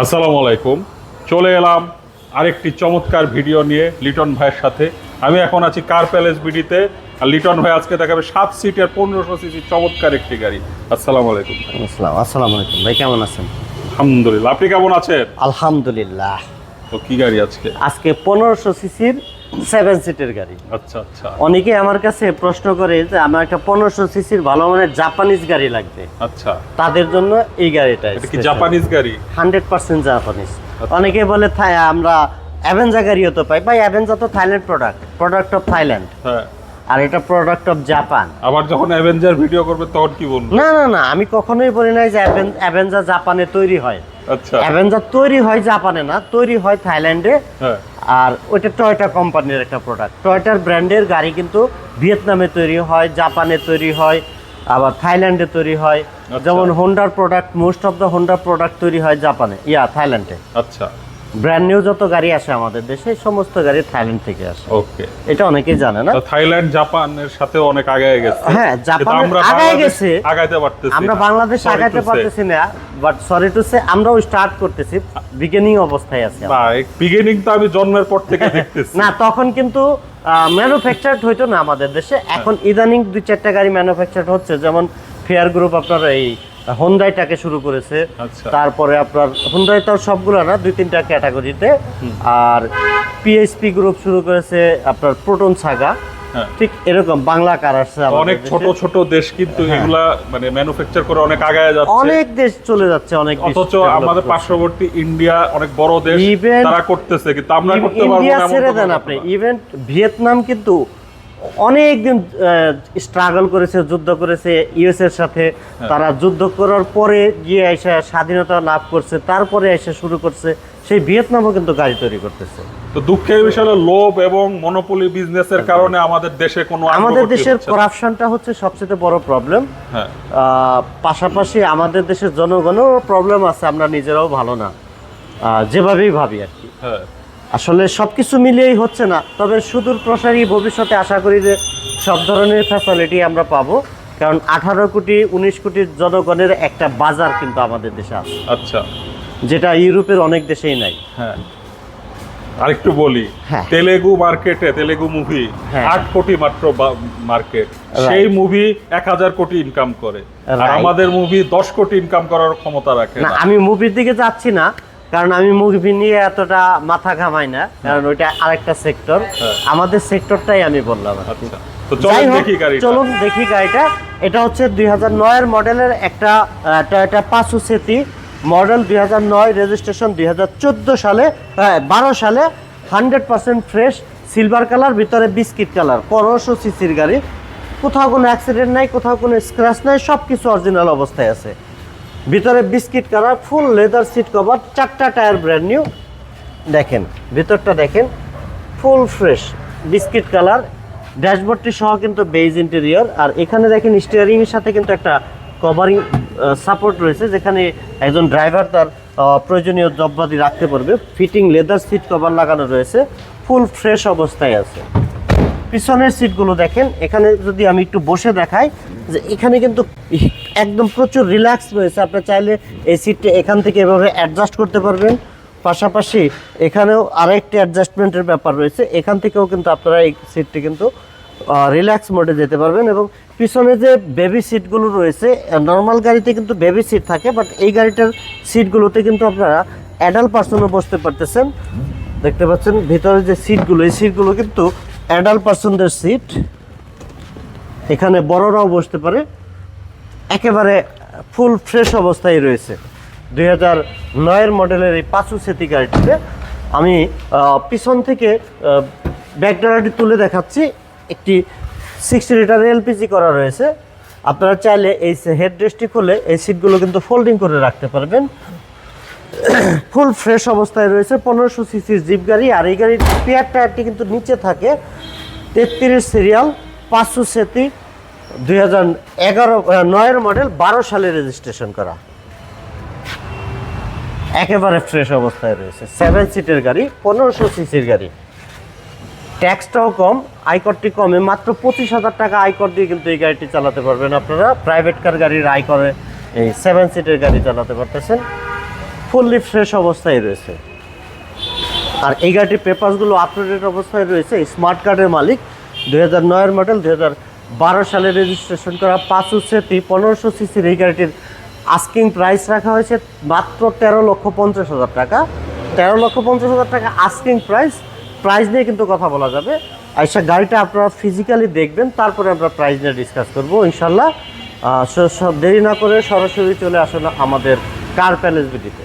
আসসালামু আলাইকুম। চলে এলাম আরেকটি চমৎকার ভিডিও নিয়ে লিটন ভাইয়ের সাথে। আমি এখন আছি কার প্যালেস বিডিতে। আর লিটন ভাই আজকে দেখাবে সাত সিটের পনেরোশো সিসি চমৎকার একটি গাড়ি। আসসালামু আলাইকুম আসসালাম আসসালামু আলাইকুম। ভাই কেমন আছেন? আলহামদুলিল্লাহ। আপনি কেমন আছেন? আলহামদুলিল্লাহ। তো কি গাড়ি আজকে? আজকে পনেরোশো সিসির সেভেন সিটের গাড়ি। আচ্ছা আচ্ছা। অনেকে আমার কাছে প্রশ্ন করে যে আমার একটা পনেরোশো সিসির ভালো মানের জাপানিজ গাড়ি লাগবে। আচ্ছা। তাদের জন্য এই গাড়িটা জাপানিজ গাড়ি? হান্ড্রেড পার্সেন্ট জাপানিজ অনেকে বলে আমরা অ্যাভেঞ্জা গাড়িও তো পাই। ভাই অ্যাভেঞ্জা তো Thailand product product of Thailand হ্যাঁ। আর এটা প্রোডাক্ট অফ জাপান আবার যখন অ্যাভেঞ্জার ভিডিও করবে তখন কি বলব? না না না আমি কখনোই বলি নাই যে অ্যাভেঞ্জা জাপানে তৈরি হয়। আচ্ছা। অ্যাভেঞ্জার তৈরি হয় জাপানে না তৈরি হয় থাইল্যান্ডে হ্যাঁ। আর ওইটা টয়টা কোম্পানির একটা প্রোডাক্ট টয়টার ব্র্যান্ডের গাড়ি কিন্তু ভিয়েতনামে তৈরি হয় জাপানে তৈরি হয় আবার থাইল্যান্ডে তৈরি হয়। যেমন হোন্ডার প্রোডাক্ট মোস্ট অফ দ্য হোন্ডার প্রোডাক্ট তৈরি হয় জাপানে। ইয়া থাইল্যান্ডে। আচ্ছা। ব্র্যান্ড নিউ যত গাড়ি আসে আমাদের দেশে সমস্ত গাড়ি থাইল্যান্ড থেকে আসে। ওকে এটা অনেকেই জানে না। থাইল্যান্ড জাপানের সাথে অনেক আগায় গেছে। হ্যাঁ, কিন্তু আগায় গেছে। আগাইতে পারতেছি আমরা বাংলাদেশ আগাইতে পারতেছি না বাট সরি টু সে আমরাও স্টার্ট করতেছি বিগিনিং অবস্থায় আছি। না বিগিনিং তো আমি জন্মের পর থেকে দেখতেছি। না তখন কিন্তু ম্যানুফ্যাকচার হইতো না আমাদের দেশে। এখন ইদানিং দুই চারটা গাড়ি ম্যানুফ্যাকচার হচ্ছে যেমন ফেয়ার গ্রুপ আপনার এই হোন্ডাইটাকে শুরু করেছে আচ্ছা। তারপরে আপনার হোন্ডাই তো সবগুলো না দুই তিনটা ক্যাটাগরিতে আর পিএসপি গ্রুপ শুরু করেছে আপনার প্রোটন সাগা হ্যাঁ। ঠিক এরকম বাংলা কার আসছে অনেক ছোট ছোট দেশ কিন্তু হ্যাঁ। এগুলা মানে ম্যানুফ্যাকচার করে অনেক আগায় যাচ্ছে অনেক দেশ চলে যাচ্ছে অনেক দেশ অথচ আমাদের পার্শ্ববর্তী ইন্ডিয়া অনেক বড় দেশ তারা করতেছে কিন্তু আমরা করতে পারব ইন্ডিয়া না এমন ছেড়ে দেন আপনি না। ইভেন ভিয়েতনাম কিন্তু অনেক দিন স্ট্রাগল করেছে যুদ্ধ করেছে ইউএস এর সাথে। হ্যাঁ। তারা যুদ্ধ করার পরে গিয়ে এসে স্বাধীনতা লাভ করছে তারপরে এসে শুরু করছে। সেই ভিয়েতনামও কিন্তু গাড়ি তৈরি করতেছে। তো দুঃখের বিষয় হলো লোভ এবং মনোপলি বিজনেসের কারণে আমাদের দেশে কোনো আমাদের দেশের করাপশনটা হচ্ছে সবচেয়ে বড় প্রবলেম হ্যাঁ। পাশাপাশি আমাদের দেশের জনগণেরও প্রবলেম আছে আমরা নিজেরাও ভালো না। যেভাবেই ভাবি আর কি। হ্যাঁ। আসলে সবকিছু মিলিয়েই হচ্ছে না। তবে সুদূর প্রসারী ভবিষ্যতে আশা করি যে সব ধরনের ফ্যাসিলিটি আমরা পাবো। কারণ আঠারো কোটি উনিশ কোটি জনগণের একটা বাজার কিন্তু আমাদের দেশে আছে। আচ্ছা। যেটা ইউরোপের অনেক দেশেই নাই। হ্যাঁ। আরেকটু বলি হ্যাঁ। তেলেগু মার্কেটে তেলেগু মুভি হ্যাঁ। আট কোটি মাত্র মার্কেট সেই মুভি এক হাজার কোটি ইনকাম করে। আর আমাদের মুভি দশ কোটি ইনকাম করার ক্ষমতা রাখে আমি মুভির দিকে যাচ্ছি না। কারণ আমি মুভি নিয়ে এতটা মাথা ঘামাই না কারণ ওইটা আরেকটা সেক্টর হ্যাঁ। আমাদের সেক্টরটাই আমি বললাম। আচ্ছা যাই চলুন হোক, দেখি গাড়িটা। চলুন দেখি গাড়িটা। এটা হচ্ছে দুই হাজার নয়ের মডেলের একটা টয়োটা পাঁচু সেতি মডেল দুই হাজার নয় রেজিস্ট্রেশন দুই হাজার চোদ্দ সালে বারো সালে hundred percent fresh silver colour ভিতরে বিস্কিট কালার পনেরোশো সিসির গাড়ি। কোথাও কোনো অ্যাক্সিডেন্ট নাই কোথাও কোনো স্ক্র্যাচ নাই সব কিছু অরিজিনাল অবস্থায় আছে। ভিতরে biscuit colour full leather seat cover, চারটা টায়ার ব্র্যান্ড নিউ। দেখেন, ভিতরটা দেখেন, ফুল ফ্রেশ, বিস্কিট কালার, ড্যাশবোর্ডটি সহ কিন্তু বেজ ইন্টেরিয়র। আর এখানে দেখেন স্টিয়ারিং এর সাথে কিন্তু একটা কভারিং সাপোর্ট রয়েছে, যেখানে একজন ড্রাইভার তার প্রয়োজনীয় জব্বাদি রাখতে পারবে। ফিটিং লেদার সিট কভার লাগানো রয়েছে, ফুল ফ্রেশ অবস্থায় আছে। পিছনের সিটগুলো দেখেন, এখানে যদি আমি একটু বসে দেখাই, যে এখানে কিন্তু একদম প্রচুর রিল্যাক্স রয়েছে। আপনি চাইলে এই সিটটা এখান থেকে এভাবে অ্যাডজাস্ট করতে পারবেন। পাশাপাশি এখানেও আরেকটি অ্যাডজাস্টমেন্টের ব্যাপার রয়েছে। এখান থেকেও কিন্তু আপনারা এই সিটটি কিন্তু রিল্যাক্স মোডে যেতে পারবেন এবং পিছনে যে বেবি সিটগুলো রয়েছে নর্মাল গাড়িতে কিন্তু বেবি সিট থাকে বাট এই গাড়িটার সিটগুলোতে কিন্তু আপনারা অ্যাডাল্ট পার্সনও বসতে পারতেছেন। দেখতে পাচ্ছেন, ভিতরে যে সিটগুলো এই সিটগুলো কিন্তু অ্যাডাল্ট পার্সনদের সিট। এখানে বড়রাও বসতে পারে। একেবারে ফুল ফ্রেশ অবস্থায় রয়েছে। দুই হাজার নয়ের মডেলের এই পাঁচু সেতি গাড়িটিতে আমি পিছন থেকে ব্যাকডালাটি তুলে দেখাচ্ছি। একটি সিক্সটি লিটার এলপিজি করা রয়েছে। আপনারা চাইলে এই হেড রেস্টটি খুলে এই সিটগুলো কিন্তু ফোল্ডিং করে রাখতে পারবেন। ফুল ফ্রেশ অবস্থায় রয়েছে। পনেরোশো সিসির জিপ গাড়ি, আর এই গাড়ির পেয়ার টায়ারটি কিন্তু নিচে থাকে। তেত্রিশ সিরিয়াল পাঁচশো সেতি, দুই হাজার এগারো নয়ের মডেল বারো সালে রেজিস্ট্রেশন করা। একেবারে ফ্রেশ অবস্থায় রয়েছে। সেভেন সিটের গাড়ি, পনেরোশো সিসির গাড়ি। ট্যাক্সটাও কম আয়করটি কমে, মাত্র পঁচিশ হাজার টাকা আয়কর দিয়ে কিন্তু এই গাড়িটি চালাতে পারবেন আপনারা। প্রাইভেট কার গাড়ির আয়করে এই সেভেন সিটের গাড়ি চালাতে পারতেছেন। ফুললি ফ্রেশ অবস্থায় রয়েছে। আর এই গাড়িটির পেপারসগুলো আপডেটেড অবস্থায় রয়েছে। স্মার্ট কার্ডের মালিক, দুই হাজার নয়ের মডেল দুই হাজার বারো সালে রেজিস্ট্রেশন করা পাঁচ উচ্ছেতি পনেরোশো সিসির এই গাড়িটির আস্কিং প্রাইস রাখা হয়েছে মাত্র তেরো লক্ষ পঞ্চাশ হাজার টাকা। তেরো লক্ষ পঞ্চাশ হাজার টাকা আস্কিং প্রাইস প্রাইস নিয়ে কিন্তু কথা বলা যাবে। আর সে গাড়িটা আপনারা ফিজিক্যালি দেখবেন, তারপরে আমরা প্রাইস নিয়ে ডিসকাস করব, ইনশাল্লাহ। দেরি না করে সরাসরি চলে আসুন আমাদের কার প্যালেস বিডিতে